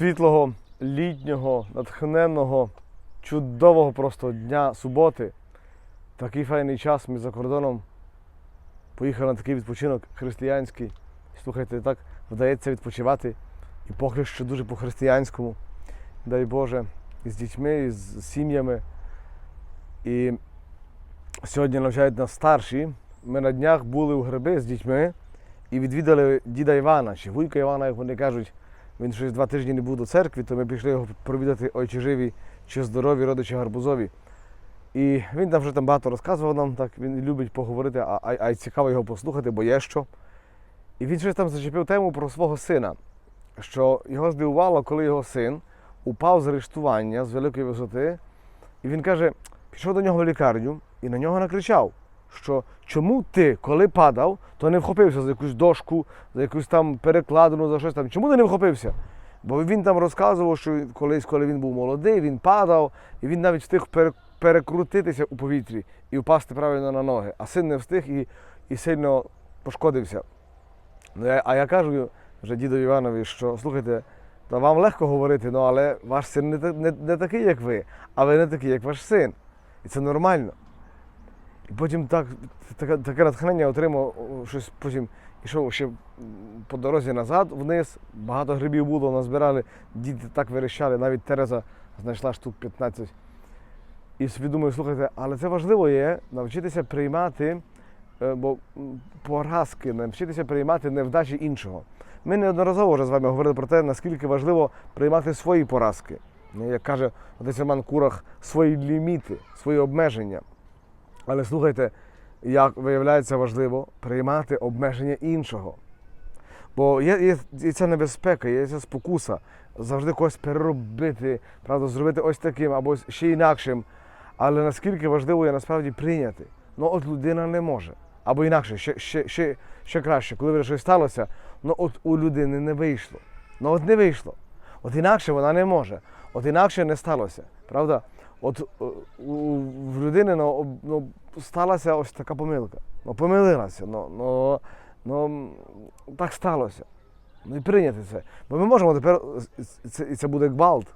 світлого, літнього, натхненного, чудового просто дня суботи. Такий файний час ми за кордоном поїхали на такий відпочинок християнський. Слухайте, так вдається відпочивати і поки що дуже по-християнському. Дай Боже, і з дітьми, і з сім'ями. І сьогодні навчають нас старші. Ми на днях були у гриби з дітьми і відвідали діда Івана, чи вуйка Івана, як вони кажуть. Він щось два тижні не був до церкви, то ми пішли його провідати, ой, живі, чи здорові, родичі гарбузові. І він там вже там багато розказував нам, так він любить поговорити, а, а, а й цікаво його послухати, бо є що. І він щось там зачепив тему про свого сина, що його здивувало, коли його син упав з арештування з великої висоти, і він каже, пішов до нього в лікарню і на нього накричав, що чому ти, коли падав, то не вхопився за якусь дошку, за якусь там перекладину, за щось там. Чому ти не вхопився? Бо він там розказував, що колись, коли він був молодий, він падав, і він навіть встиг перекрутитися у повітрі і впасти правильно на ноги. А син не встиг і, і сильно пошкодився. Ну, А я кажу вже дідові Іванові, що слухайте, та вам легко говорити, ну, але ваш син не, не, не такий, як ви, а ви не такий, як ваш син. І це нормально. І потім так, таке, таке натхнення отримав, щось потім йшов ще по дорозі назад вниз, багато грибів було, назбирали, діти так верещали, навіть Тереза знайшла штук 15. І думаю, слухайте, але це важливо є навчитися приймати, е, бо поразки, навчитися приймати невдачі іншого. Ми неодноразово вже з вами говорили про те, наскільки важливо приймати свої поразки. Ну, Як каже отець Роман Курах, свої ліміти, свої обмеження. Але слухайте, як виявляється важливо приймати обмеження іншого. Бо є, є, є ця небезпека, є ця спокуса завжди когось переробити, правда, зробити ось таким або ще інакшим. Але наскільки важливо є насправді прийняти. Ну от людина не може. Або інакше, ще, ще, ще, ще краще, коли вже щось сталося, ну от у людини не вийшло. Ну от не вийшло. От інакше вона не може. От інакше не сталося. Правда? От е, в людини ну, ну, сталася ось така помилка. Ну, помилилася. Ну, ну, ну, так сталося. Ну і прийняти це. Бо ми можемо тепер, з- це, і це буде гвалт,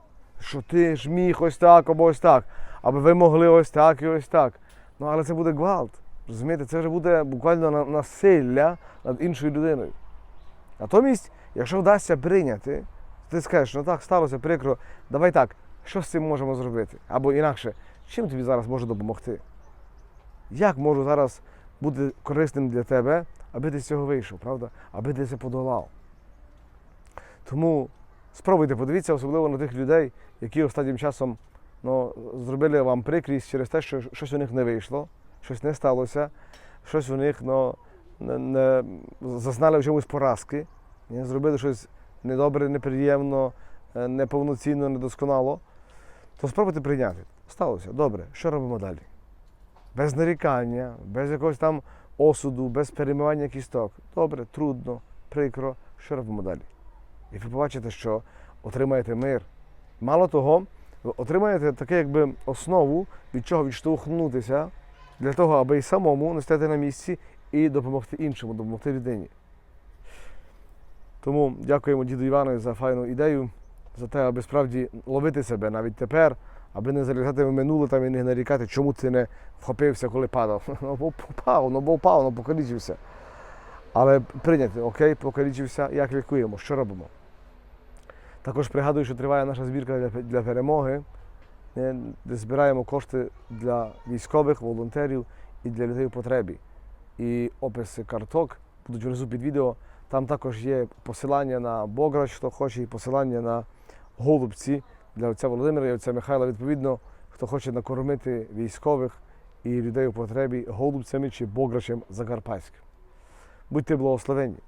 що ти ж міг ось так або ось так, або ви могли ось так і ось так. Ну, але це буде гвалт. Розумієте, це вже буде буквально насилля над іншою людиною. Натомість, якщо вдасться прийняти, ти скажеш, ну так, сталося прикро, давай так, що з цим можемо зробити? Або інакше, чим тобі зараз можу допомогти? Як можу зараз бути корисним для тебе, аби ти з цього вийшов, правда? Аби ти це подолав. Тому спробуйте, подивіться особливо на тих людей, які останнім часом ну, зробили вам прикрість через те, що щось у них не вийшло, щось не сталося, щось у них ну, не, не, зазнали в чомусь поразки, ні, зробили щось недобре, неприємно, е, неповноцінно, недосконало, то спробуйте прийняти. Сталося, добре, що робимо далі? Без нарікання, без якогось там осуду, без перемивання кісток. Добре, трудно, прикро, що робимо далі? І ви побачите, що отримаєте мир. Мало того, ви отримаєте таке якби основу, від чого відштовхнутися, для того, аби і самому не стояти на місці і допомогти іншому, допомогти людині. Тому дякуємо діду Іванові за файну ідею, за те, аби справді ловити себе навіть тепер, аби не залізати в минуле там і не нарікати, чому ти не вхопився, коли падав. Ну, бо впав, ну бо впав, ну покалічився. Але прийняти, окей, покалічився, як лікуємо, що робимо. Також пригадую, що триває наша збірка для, для перемоги, е, де збираємо кошти для військових, волонтерів і для людей у потребі. І описи карток будуть внизу під відео. Там також є посилання на Бограч, хто хоче, і посилання на голубці для отця Володимира і отця Михайла. Відповідно, хто хоче накормити військових і людей у потребі голубцями чи бограчем закарпатським. Будьте благословенні.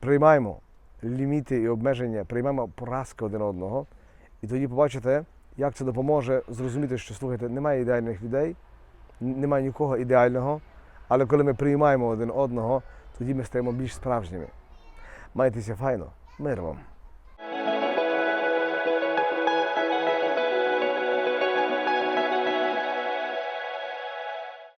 Приймаємо ліміти і обмеження, приймаємо поразки один одного. І тоді побачите, як це допоможе зрозуміти, що слухайте, немає ідеальних людей, немає нікого ідеального. Але коли ми приймаємо один одного, тоді ми стаємо більш справжніми. Майтеся файно, мир вам!